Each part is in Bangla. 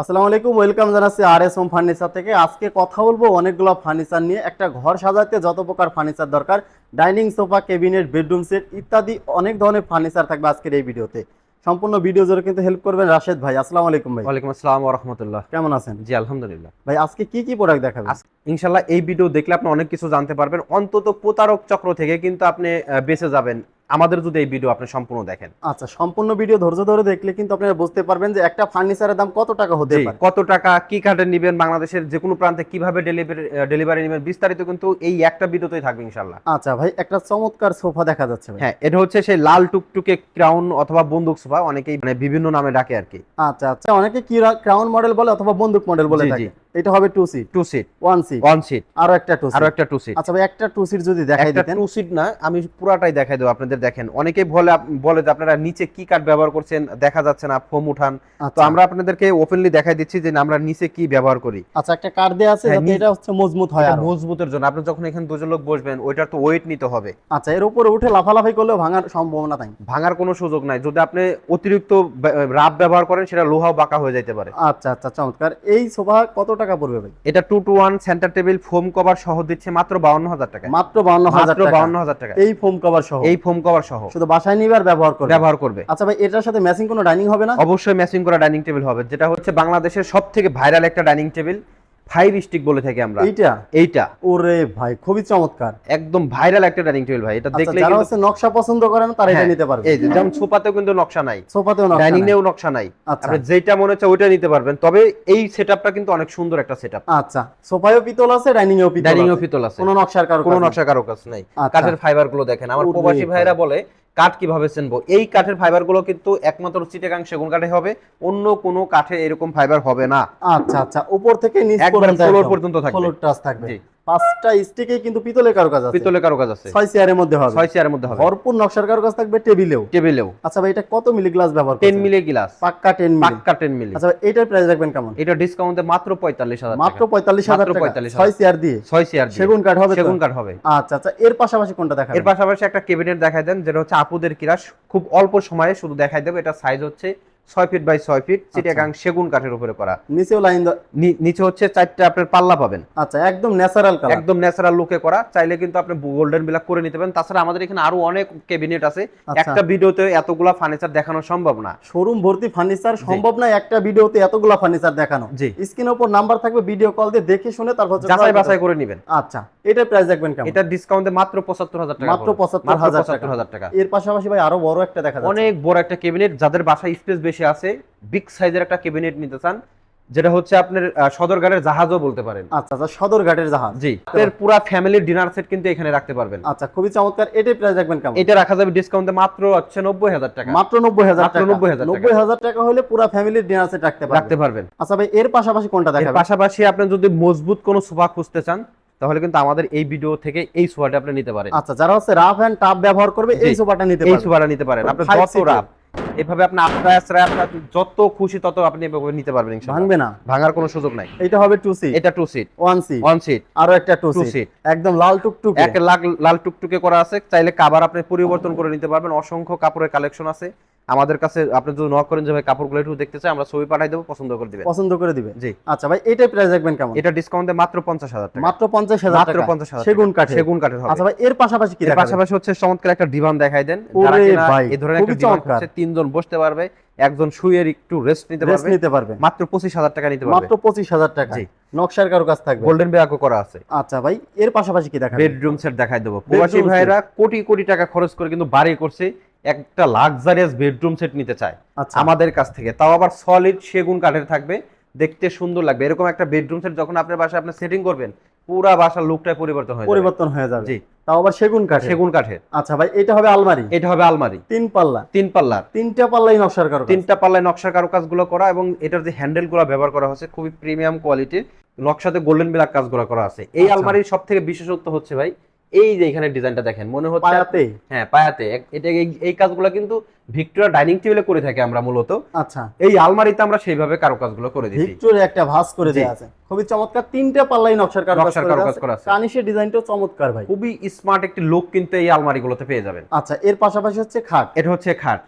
আসসালামু আলাইকুম ওয়েলকাম জানাচ্ছি আর এস ফার্নিচার থেকে। আজকে কথা বলব অনেকগুলো ফার্নিচার নিয়ে। একটা ঘর সাজাতে যত প্রকার ফার্নিচার দরকার dining sofa cabinet bedroom set ইত্যাদি অনেক ধরনের ফার্নিচার থাকবে আজকের এই ভিডিওতে। সম্পূর্ণ ভিডিও জুড়ে কিন্তু হেল্প করবেন রাশেদ ভাই। আসসালামু আলাইকুম ভাই। ওয়ালাইকুম আসসালাম রহমতুল্লাহ। কেমন আছেন? জি আলহামদুলিল্লাহ। ভাই আজকে কি কি প্রোডাক্ট দেখাবেন? ইনশাল্লাহ এই ভিডিও দেখলে আপনি অনেক কিছু জানতে পারবেন। অন্তত প্রতারক চক্র থেকে কিন্তু আপনি বেঁচে যাবেন। আমাদের যদি এই ভিডিও আপনি সম্পূর্ণ দেখেন। আচ্ছা সম্পূর্ণ ভিডিও ধৈর্য ধরে দেখলে কিন্তু আপনারা বুঝতে পারবেন যে একটা ফার্নিচারের দাম কত টাকা হতে পারে। কত টাকা কি কার্ডে নেবেন বাংলাদেশের যে কোনো প্রান্তে কীভাবে ডেলিভারি ডেলিভারি নেবেন বিস্তারিত কিন্তু এই একটা ভিডিওতেই থাকবে ইনশাল্লাহ আচ্ছা ভাই একটা চমৎকার সোফা দেখা যাচ্ছে ভাই। হ্যাঁ এটা হচ্ছে সেই লাল টুকটুকে ক্রাউন অথবা বন্দুক সোফা অনেকেই মানে বিভিন্ন নামে ডাকে আর কি। আচ্ছা আচ্ছা অনেকে কি ক্রাউন মডেল বলে অথবা বন্দুক মডেল বলে থাকে? এটা হবে two seat two seat one seat one seat আরও একটা টু আরও একটা টু সিট আচ্ছা ভাই একটা টু সিট যদি দেখাই দিতেন। টু সিট না আমি পুরাটাই দেখাই দেবো আপনাদের দেখেন অনেকেই বলে বলে যে আপনারা নিচে কি কাঠ ব্যবহার করছেন দেখা যাচ্ছে না ফোম উঠান। তো আচ্ছা। আমরা আপনাদেরকে ওপেনলি দেখাই দিচ্ছি যে আমরা নিচে কি ব্যবহার করি। আচ্ছা একটা কার্ড দেয়া আছে হ্যাঁ, যাতে এটা হচ্ছে মজবুত হয় মজবুতের জন্য। আপনি যখন এখানে দুজন লোক বসবেন ওইটার তো ওয়েট নিতে হবে। আচ্ছা এর উপরে উঠে লাফালাফি করলেও ভাঙার সম্ভাবনা নাই। ভাঙার কোনো সুযোগ নাই। যদি আপনি অতিরিক্ত রাব ব্যবহার করেন সেটা লোহাও বাঁকা হয়ে যাইতে পারে। আচ্ছা আচ্ছা চমৎকার। এই সোফা কত টাকা পড়বে ভাই? এটা two two one centre table foam cover সহ দিচ্ছে মাত্র বাউন্ন হাজার টাকা মাত্র বাউন্ন হাজার মাত্র টাকা। বাউন্ন হাজার টাকা এই ফোম কভার সহ। এই ফোম কভার সহ। শুধু বাসায় নিবে আর ব্যবহার করবে? ব্যবহার করবে। আচ্ছা ভাই এটার সাথে ম্যাচিং কোনো ডাইনিং হবে না? অবশ্যই ম্যাচিং করা ডাইনিং টেবিল হবে। যেটা হচ্ছে বাংলাদেশের সবথেকে ভাইরাল একটা ডাইনিং টেবিল ফাইভ স্টিক বলে থাকি আমরা। এইটা? এইটা। ওরে ভাই খুবই চমৎকার। একদম ভাইরাল একটা ডাইনিং টেবিল ভাই এটা আচ্ছা দেখলে যারা হচ্ছে নকশা পছন্দ করেন তারা এটা হ্যাঁ, নিতে পারবে। এই যেমন সোফাতেও কিন্তু নকশা নাই সোফাতেও নকশা ডাইনিং এও নকশা নাই। আচ্ছা। আপনি যেটা মনে হচ্ছে ওইটা নিতে পারবেন তবে এই সেটআপটা কিন্তু অনেক সুন্দর একটা সেটআপ আচ্ছা সোফায়ও পিতল আছে ডাইনিং এও পিতল ডাইনিং এও পিতল আছে। কোনো নকশার কারও কোনো নকশা কারও কাছে নাই। আচ্ছা। কাঠের ফাইবারগুলো দেখেন আমার প্রবাসী ভাইরা বলে কাঠ কীভাবে চেনবো এই কাঠের ফাইবারগুলো কিন্তু একমাত্র চিটাগাং সেগুন কাঠে হবে অন্য কোন কাঠে এরকম ফাইবার হবে না। আচ্ছা আচ্ছা উপর থেকে নিচ পর্যন্ত ফ্লোর পর্যন্ত থাকবে। ফ্লোর টাচ থাকবে। পাঁচটা স্টিকে কিন্তু পিতলের কারুকাজ আছে। পিতলের কারও কাজ আছে। ছয় চেয়ারের মধ্যে হবে। ছয় চেয়ারের মধ্যে হবে। ভরপুর নকশার কারুকাজ থাকবে টেবিলেও। টেবিলেও। আচ্ছা ভাই এটা কত মিলি গ্লাস ব্যবহার টেন করছেন? মিলি গ্লাস পাক্কা 10 মিলি পাক্কা টেন মিলি আচ্ছা এটার প্রাইস রাখবেন কেমন? এটা ডিসকাউন্টে মাত্র পঁয়তাল্লিশ হাজার মাত্র পঁয়তাল্লিশ হাজার মাত্র টাকা। 45,000 ছয় চেয়ার দিয়ে? ছয় চেয়ার দিয়ে। সেগুন কাঠ হবে সেগুন কাঠ হবে। আচ্ছা আচ্ছা এর পাশাপাশি কোনটা দেখাবেন? এর পাশাপাশি একটা ক্যাবিনেট দেখাই দেন যেটা হচ্ছে আপুদের কিরাস খুব অল্প সময়ে শুধু দেখাই দেবো এটা সাইজ হচ্ছে ছয় ফিট বাই ছয় ফিট চিটাগাং সেগুন কাঠের উপরে করা। নিচেও লাইন নিচে হচ্ছে চারটা আপনার পাল্লা পাবেন। আচ্ছা একদম ন্যাচারাল কালার একদম ন্যাচারাল লুকে করা। চাইলে কিন্তু আপনি গোল্ডেন বিলাক করে নিতে পারেন। তাছাড়া আমাদের এখানে আরও অনেক ক্যাবিনেট আছে। আচ্ছা। একটা ভিডিওতে এতগুলা ফার্নিচার দেখানো সম্ভব না। শোরুম ভর্তি ফার্নিচার সম্ভব না একটা ভিডিওতে এতগুলো ফার্নিচার দেখানো। জি। স্ক্রিনের উপর নাম্বার থাকবে ভিডিও কল দিয়ে দেখে শুনে তারপর যাচাই বাছাই করে নেবেন। আচ্ছা এটার প্রাইস রাখবেন কেমন? এটা ডিসকাউন্টে মাত্র পঁচাত্তর হাজার টাকা মাত্র পড়বে। 75,000 মাত্র টাকা। 75,000 টাকা। এর পাশাপাশি ভাই আরও বড় একটা দেখা যাচ্ছে। অনেক বড় একটা ক্যাবিনেট যাদের বাসায় স্পেস বেশি আছে বিগ সাইজের একটা ক্যাবিনেট নিতে চান যেটা হচ্ছে আপনার সদরঘাটের জাহাজও বলতে পারেন। আচ্ছা আচ্ছা সদরঘাটের জাহাজ। জি আপনার পুরো ফ্যামিলির ডিনার সেট কিন্তু এখানে রাখতে পারবেন। আচ্ছা খুবই চমৎকার। এটার প্রাইস রাখবেন কেমন? এটা রাখা যাবে ডিসকাউন্টে মাত্র হচ্ছে নব্বই হাজার টাকা। মাত্র নব্বই হাজার মাত্র টাকা। 90,000 টাকা। নব্বই হাজার টাকা হলে পুরো ফ্যামিলির ডিনার সেট রাখতে রাখতে পারবেন। পারবেন আচ্ছা ভাই এর পাশাপাশি কোনটা এর দেখাবেন? পাশাপাশি আপনি যদি মজবুত কোনো সোফা খুঁজতে চান তাহলে কিন্তু আমাদের এই ভিডিও থেকে এই সোফাটা আপনি নিতে পারেন। আচ্ছা যারা হচ্ছে রাফ এন্ড টাফ ব্যবহার করবে এই সোফাটা নিতে এই সোফাটা নিতে পারেন। আপনি যত seater। এভাবে আপনি আপনার আশ্রয় আপনার যত খুশি তত আপনি এভাবে নিতে পারবেন ইনশাআল্লাহ ভাঙবে না? ভাঙার কোনো সুযোগ নাই। এটা হবে টু সিট এটা two seat one seat one seat আরও একটা টু সিট একদম লাল টুকটুকে। এক লাখ লাল টুকটুকে করা আছে। চাইলে কাবার আপনি পরিবর্তন করে নিতে পারবেন। অসংখ্য কাপড়ের কালেকশন আছে। আমাদের কাছে আপনি যদি নক করেন যে ভাই কাপড়গুলো একটু দেখতে চাই আমরা ছবি পাঠাই দেবো পছন্দ করে দিবেন। পছন্দ করে দিবে জি। আচ্ছা ভাই এটার প্রাইস রাখবেন কেমন? এটা ডিসকাউন্টে মাত্র পঞ্চাশ হাজার টাকা। মাত্র পঞ্চাশ হাজার মাত্র টাকা? পঞ্চাশ হাজার সেগুন কাঠে সেগুন কাঠের হবে। আচ্ছা ভাই এর পাশাপাশি কি এর দেখাবেন? পাশাপাশি হচ্ছে চমৎকার একটা ডিভান দেখাই দেন। যারা কিনা ভাই, এই ধরনের একটা ডিভান হচ্ছে তিনজন বসতে পারবে একজন শুয়ে একটু রেস্ট নিতে রেস্ট পারবে। নিতে পারবে। মাত্র পঁচিশ হাজার টাকা নিতে পারবে। মাত্র পঁচিশ হাজার টাকা। জি। নকশার কারও কাছ থাকবে? গোল্ডেন ব্যাগও করা আছে। আচ্ছা ভাই এর পাশাপাশি কি দেখাবেন? বেডরুম সেট দেখাই দেবো। প্রবাসী। ভাইরা কোটি কোটি টাকা খরচ করে কিন্তু বাড়ি করছে। একটা লাক্সারিয়াস বেডরুম সেট নিতে চায় আচ্ছা। আমাদের কাছ থেকে। তাও আবার সলিড সেগুন কাঠের থাকবে দেখতে সুন্দর লাগবে। এরকম একটা বেডরুম সেট যখন আপনার বাসায় আপনি সেটিং করবেন পুরা বাসার লুকটাই পরিবর্তন হয়ে যাবে। পরিবর্তন হয়ে যাবে। জি। তাও আবার সেগুন কাঠ সেগুন কাঠের। আচ্ছা ভাই এটা হবে আলমারি? এটা হবে আলমারি। তিন পাল্লা? তিন পাল্লা তিনটা পাল্লাই নকশার কারও তিনটা পাল্লায় নকশার কারও কারুকাজগুলো করা এবং এটার যে হ্যান্ডেলগুলো ব্যবহার করা হচ্ছে খুবই প্রিমিয়াম কোয়ালিটির নকশাতে গোল্ডেন ব্ল্যাক কাজগুলো করা আছে। এই আচ্ছা। আলমারির সব থেকে বিশেষত্ব হচ্ছে ভাই এই যে এখানে ডিজাইনটা দেখেন মনে হচ্ছে পায়াতে হ্যাঁ পায়াতে। এটা এই- কাজগুলো কিন্তু ভিক্টোরিয়া ডাইনিং টেবিলে করে থাকি আমরা মূলত। আচ্ছা। এই আলমারিতে আমরা সেইভাবে কারুকাজগুলো করে দিছি। ভিক্টোরিয়া একটা ভাস করে। দেওয়া আছে। খুবই চমৎকার। তিনটা পাল্লাই নকশার কারুকাজ করে আছে। কানিশের ডিজাইনটাও চমৎকার ভাই। খুবই স্মার্ট একটি লুক কিন্তু এই আলমারিগুলোতে পেয়ে যাবেন। আচ্ছা এর পাশাপাশি হচ্ছে খাট। এটা হচ্ছে খাট।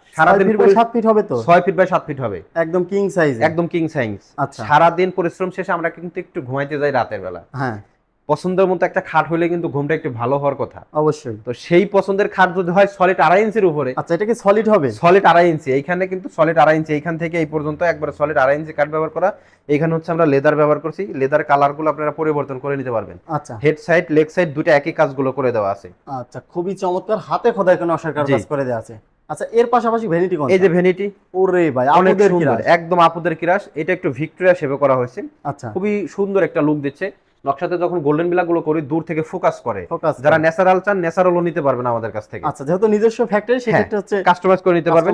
ফিট বাই সাত ফিট হবে তো? ছয় ফিট বাই সাত ফিট হবে। একদম কিং সাইজ একদম কিং সাইজ আচ্ছা। সারাদিন পরিশ্রম শেষে আমরা কিন্তু একটু ঘুমাইতে যাই রাতের বেলা। হ্যাঁ। পছন্দের মতো একটা খাট হলে কিন্তু ঘুমটা একটু ভালো হওয়ার কথা। অবশ্যই। তো সেই পছন্দের খাট যদি হয় সলিড আড়াই ইঞ্চির উপরে। আচ্ছা এটা কি সলিড হবে? সলিড আড়াই ইঞ্চি। এইখানে কিন্তু সলিড আড়াই ইঞ্চি। এইখান থেকে এই পর্যন্ত একবার সলিড আড়াই ইঞ্চি কাঠ ব্যবহার করা। এখানে হচ্ছে আমরা লেদার ব্যবহার করছি। লেদার কালারগুলো আপনারা পরিবর্তন করে নিতে পারবেন। আচ্ছা। হেড সাইড লেগ সাইড দুটো একই কাজগুলো করে দেওয়া আছে। আচ্ছা খুবই চমৎকার। হাতে খোদাই কোনো নকশার কারুকাজ জি। করে দেওয়া আছে। আচ্ছা এর পাশাপাশি ভ্যানিটি কোন এই যে ভ্যানিটি ওরে ভাই অনেক আপনাদের সুন্দর একদম আপুদের কিরাস এটা একটু ভিক্টোরিয়া শেপে করা হয়েছে। আচ্ছা। খুবই সুন্দর একটা লুক দিচ্ছে। নকশাতে যখন গোল্ডেন বিলাগুলো করি দূর থেকে ফোকাস করে। যারা ন্যাচারাল চান ন্যাচারালও নিতে পারবেন আমাদের কাছ থেকে। আচ্ছা যেহেতু নিজস্ব ফ্যাক্টরি সেক্ষেত্রে হচ্ছে কাস্টমাইজ করে নিতে পারবেন।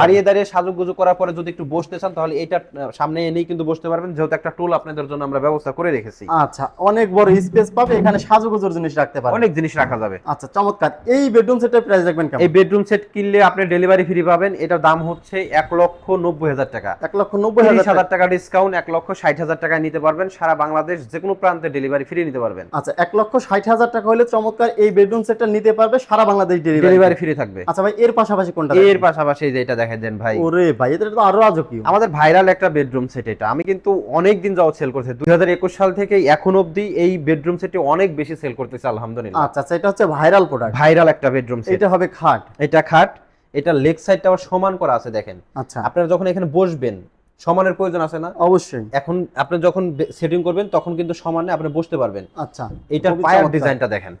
দাঁড়িয়ে দাঁড়িয়ে সাজুক গুজু করার পরে যদি একটু বসতে চান তাহলে এটা সামনে এনেই কিন্তু বসতে পারবেন। যেহেতু একটা টুল আপনাদের জন্য আমরা ব্যবস্থা করে রেখেছি। আচ্ছা অনেক বড় স্পেস পাবে এখানে সাজুগুজুর জিনিস রাখতে পারবেন। অনেক জিনিস রাখা যাবে। আচ্ছা চমৎকার। এই বেডরুম সেটের প্রাইস রাখবেন কেমন? এই বেডরুম সেট কিনলে আপনি ডেলিভারি ফ্রি পাবেন। এটার দাম হচ্ছে এক লক্ষ নব্বই হাজার টাকা। এক লক্ষ নব্বই হাজার টাকা। ডিসকাউন্ট এক লক্ষ ষাট হাজার টাকায় নিতে পারবেন। সারা বাংলাদেশ যে কোনো প্রান্তে ডেলিভারি ফ্রি নিতে পারবেন। আচ্ছা এক লক্ষ ষাট হাজার টাকা হলে চমৎকার এই বেডরুম সেটটা নিতে পারবে সারা বাংলাদেশ ডেলিভারি ফ্রি থাকবে। আচ্ছা ভাই এর পাশাপাশি কোনটা এর পাশাপাশি এই যে এটা দেখাই দেন ভাই। ওরে ভাই এটা তো আরও রাজকীয় আমাদের ভাইরাল একটা বেডরুম সেট এটা। আমি কিন্তু অনেক দিন যাওয়া সেল করছি। দুই হাজার একুশ সাল থেকে এখন অবধি এই বেডরুম সেটটি অনেক বেশি সেল করতেছে আলহামদুলিল্লাহ। আচ্ছা আচ্ছা এটা হচ্ছে ভাইরাল প্রোডাক্ট ভাইরাল একটা বেডরুম সেট এটা হবে খাট। এটা খাট। এটা লেগ সাইডটা আবার সমান করা আছে দেখেন। আচ্ছা। আপনারা যখন এখানে বসবেন সমানের প্রয়োজন আছে না? অবশ্যই। এখন আপনি যখন সেটিং করবেন তখন কিন্তু সমানে আপনি বসতে পারবেন। আচ্ছা। এটা পায়ার ডিজাইনটা দেখেন।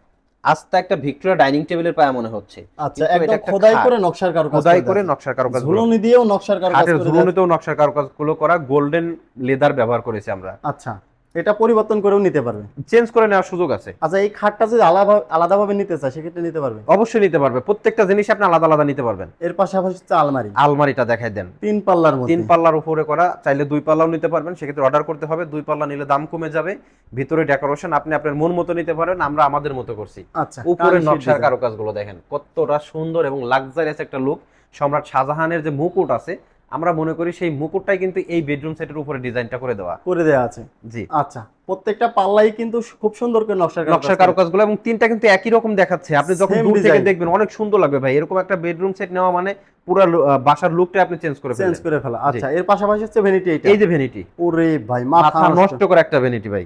আস্তে একটা ভিক্টোরিয়া ডাইনিং টেবিলের পায়া মনে হচ্ছে। আচ্ছা একদম খোদাই করে নকশার কারুকাজ খোদাই করে নকশার কারুকাজ ঝুলনি দিয়েও নকশার কারুকাজ করে ঝুলনিতেও নকশার কারুকাজগুলো করা। গোল্ডেন লেদার ব্যবহার করেছি আমরা। আচ্ছা। এটা পরিবর্তন করেও নিতে পারবে। চেঞ্জ করে নেওয়ার সুযোগ আছে। আচ্ছা এই খাটটা যদি আলাদা আলাদাভাবে নিতে চায় সেক্ষেত্রে নিতে পারবে? অবশ্যই নিতে পারবে। প্রত্যেকটা জিনিস আপনি আলাদা আলাদা নিতে পারবেন। এর পাশাপাশি হচ্ছে আলমারি। আলমারিটা দেখাই দেন। তিন পাল্লার মধ্যে। তিন পাল্লার উপরে করা চাইলে দুই পাল্লাও নিতে পারবেন। সেক্ষেত্রে অর্ডার করতে হবে। দুই পাল্লা নিলে দাম কমে যাবে। ভিতরে ডেকোরেশন আপনি আপনার মন মতো নিতে পারেন। আমরা আমাদের মতো করছি। আচ্ছা উপরে নকশার। কারুকাজগুলো দেখেন। কতটা সুন্দর এবং লাক্সারিয়াস একটা লুক সম্রাট শাহজাহানের যে মুকুট আছে আমরা মনে করি সেই মুকুটটাই কিন্তু এই বেডরুম সেটের উপরে ডিজাইনটা করে দেওয়া। করে দেওয়া আছে। জি। আচ্ছা প্রত্যেকটা পাল্লাই কিন্তু খুব সুন্দর করে নকশার নকশার করা। কারুকাজগুলো এবং তিনটা কিন্তু একই রকম দেখাচ্ছে। আপনি যখন দূর থেকে দেখবেন অনেক সুন্দর লাগবে ভাই। এরকম একটা বেডরুম সেট নেওয়া মানে পুরো বাসার লুকটা আপনি চেঞ্জ করে চেঞ্জ করে ফেলা। আচ্ছা এর পাশাপাশি হচ্ছে ভ্যানিটি এটা এই যে ভ্যানিটি ওরে ভাই মাথা নষ্ট। করে একটা ভ্যানিটি ভাই।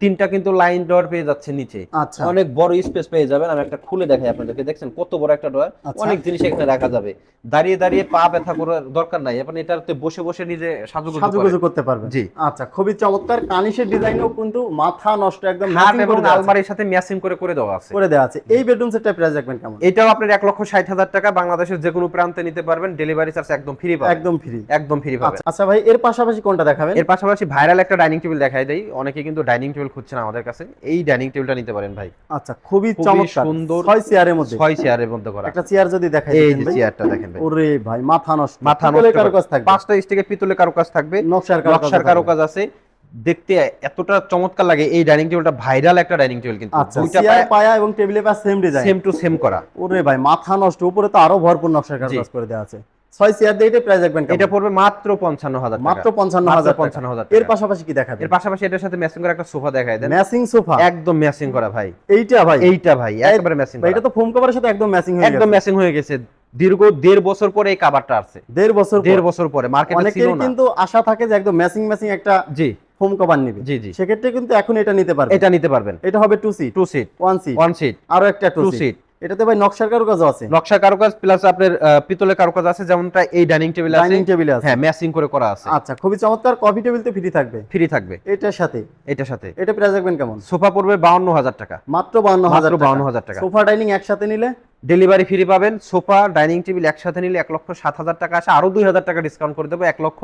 তিনটা কিন্তু লাইন ডোর পেয়ে যাচ্ছে নিচে। আচ্ছা। অনেক বড় স্পেস পেয়ে যাবেন আমি একটা খুলে দেখাই আপনাদেরকে দেখছেন কত বড় একটা ডোর আচ্ছা। অনেক জিনিস এখানে রাখা যাবে। দাঁড়িয়ে দাঁড়িয়ে পা ব্যথা করার দরকার নাই আপনি এটাতে বসে বসে নিজে সাজুগুজু করতে পারবে জি। আচ্ছা খুবই চমৎকার। কানিশের ডিজাইনও কিন্তু মাথা নষ্ট একদম এবং। আলমারির সাথে ম্যাচিং করে করে দেওয়া আছে। করে দেওয়া আছে। এই বেডরুম সেটটা প্রাইস রাখবেন কেমন? এটাও আপনার এক লক্ষ ষাট হাজার টাকা বাংলাদেশের যে কোনো প্রান্তে নিতে পারবেন ডেলিভারি চার্জ একদম ফ্রি পাবেন। একদম ফ্রি একদম ফ্রি পাবেন। আচ্ছা আচ্ছা ভাই এর পাশাপাশি কোনটা দেখাবেন? এর পাশাপাশি ভাইরাল একটা ডাইনিং টেবিল দেখাই দেই অনেকে কিন্তু ডাইনিং টেবিল খুঁজছেন আমাদের কাছে এই ডাইনিং টেবিলটা নিতে পারেন ভাই। আচ্ছা খুবই চমৎকার। সুন্দর। ছয় চেয়ারের মধ্যে। ছয় চেয়ারের মধ্যে করা। একটা চেয়ার যদি দেখাই এই যে চেয়ারটা দেখেন ভাই। ওরে ভাই মাথা নষ্ট। মাথা নষ্ট কারুকাজ করা। থাকবে। পাঁচটা স্টিকে পিতলের কারুকাজ থাকবে। নকশার নকশার। কারুকাজ আছে। দেখতে এতটা চমৎকার লাগে এই ডাইনিং টেবিলটা ভাইরাল একটা ডাইনিং টেবিল কিন্তু। আচ্ছা দুইটা চেয়ার পায়া এবং টেবিলে পাশে same design same to same করা। ওরে ভাই মাথা নষ্ট। উপরে তো আরও ভরপুর নকশার কারুকাজ করে দেওয়া আছে। ছয় চেয়ার দিয়ে প্রাইস রাখবেন এটা পড়বে মাত্র পঞ্চান্ন হাজার মাত্র টাকা। পঞ্চান্ন হাজার এর পাশাপাশি কি দেখাবেন? এর পাশাপাশি এটার সাথে ম্যাচিং করা একটা সোফা দেখায় দেন। Matching sofa? একদম ম্যাচিং করা ভাই। এইটা ভাই? এইটা ভাই একেবারে ম্যাচিং এটা তো ফোম কভারের সাথে একদম ম্যাচিং হয়ে একদম ম্যাচিং হয়ে গেছে। দীর্ঘ দেড় বছর পরে এই কাভারটা আসছে। দেড় বছর দেড় বছর পরে মার্কেটে ছিল না। কিন্তু আশা থাকে যে একদম ম্যাচিং ম্যাচিং একটা জি। ফোম কভার নিবে। জি জি। সেক্ষেত্রে কিন্তু এখন এটা নিতে পারবে। এটা নিতে পারবেন। এটা হবে two seat two seat one seat one seat আরও একটা টু সিট এটাতে ভাই নকশার কারুকাজও আছে। নকশার কারুকাজ প্লাস আপনার পিতলের কারুকাজ আছে যেমনটা এই ডাইনিং টেবিল আছে। ডাইনিং টেবিলে আছে। হ্যাঁ ম্যাচিং করে করা আছে। আচ্ছা খুবই চমৎকার। কফি টেবিল তো ফ্রি থাকবে। ফ্রি থাকবে। এটার সাথে? এটার সাথে। এটা প্রাইস রাখবেন কেমন? সোফা পড়বে বাউন্ন হাজার টাকা। মাত্র বান্ন হাজার মাত্র বাউন্ন হাজার টাকা। সোফা ডাইনিং একসাথে নিলে? ডেলিভারি ফ্রি পাবেন। সোফা ডাইনিং টেবিল একসাথে নিলে এক লক্ষ সাত হাজার টাকা আসে। আরও দুই হাজার টাকা ডিসকাউন্ট করে দেবো। এক লক্ষ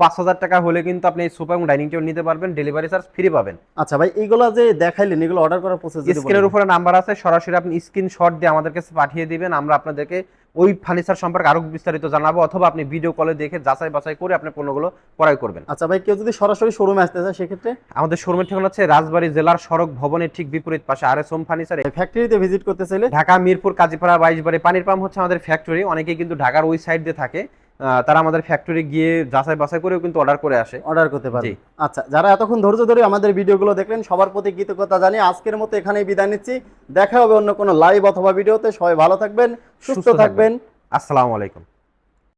পাঁচ হাজার টাকা হলে কিন্তু আপনি এই সোফা এবং ডাইনিং টেবিল নিতে পারবেন ডেলিভারি চার্জ ফ্রি পাবেন। আচ্ছা ভাই এইগুলো যে দেখাইলেন এগুলো অর্ডার করার প্রসেস স্ক্রিনের উপরে নাম্বার আছে সরাসরি আপনি স্ক্রিনশট দিয়ে আমাদের কাছে পাঠিয়ে দিবেন আমরা আপনাদেরকে ওই ফার্নিচার সম্পর্কে আরও বিস্তারিত জানাব অথবা আপনি ভিডিও কলে দেখে যাচাই বাছাই করে আপনি পণ্যগুলো ক্রয় করবেন। আচ্ছা ভাই কেউ যদি সরাসরি শোরুমে আসতে চায় সেক্ষেত্রে? আমাদের শোরুমের ঠিকানা হচ্ছে রাজবাড়ী জেলার সড়ক ভবনের ঠিক বিপরীত পাশে আর এস হোম ফার্নিচার ফ্যাক্টরিতে ভিজিট করতে চাইলে? ঢাকা মিরপুর কাজীপাড়া বাইশবাড়ি পানির পাম্প হচ্ছে আমাদের ফ্যাক্টরি অনেকে কিন্তু ঢাকার ওই সাইড দিয়ে থাকে। তারা আমাদের ফ্যাক্টরি গিয়ে যাচাই বাছাই করেও কিন্তু অর্ডার করে আসে। অর্ডার করতে পারে আচ্ছা যারা এতক্ষণ ধৈর্য ধরে আমাদের ভিডিওগুলো দেখলেন সবার প্রতি কৃতজ্ঞতা জানিয়ে আজকের মতো এখানেই বিদায় নিচ্ছি। দেখা হবে অন্য কোনো লাইভ অথবা ভিডিওতে। সবাই ভালো থাকবেন সুস্থ। থাকবেন। আসসালামু আলাইকুম।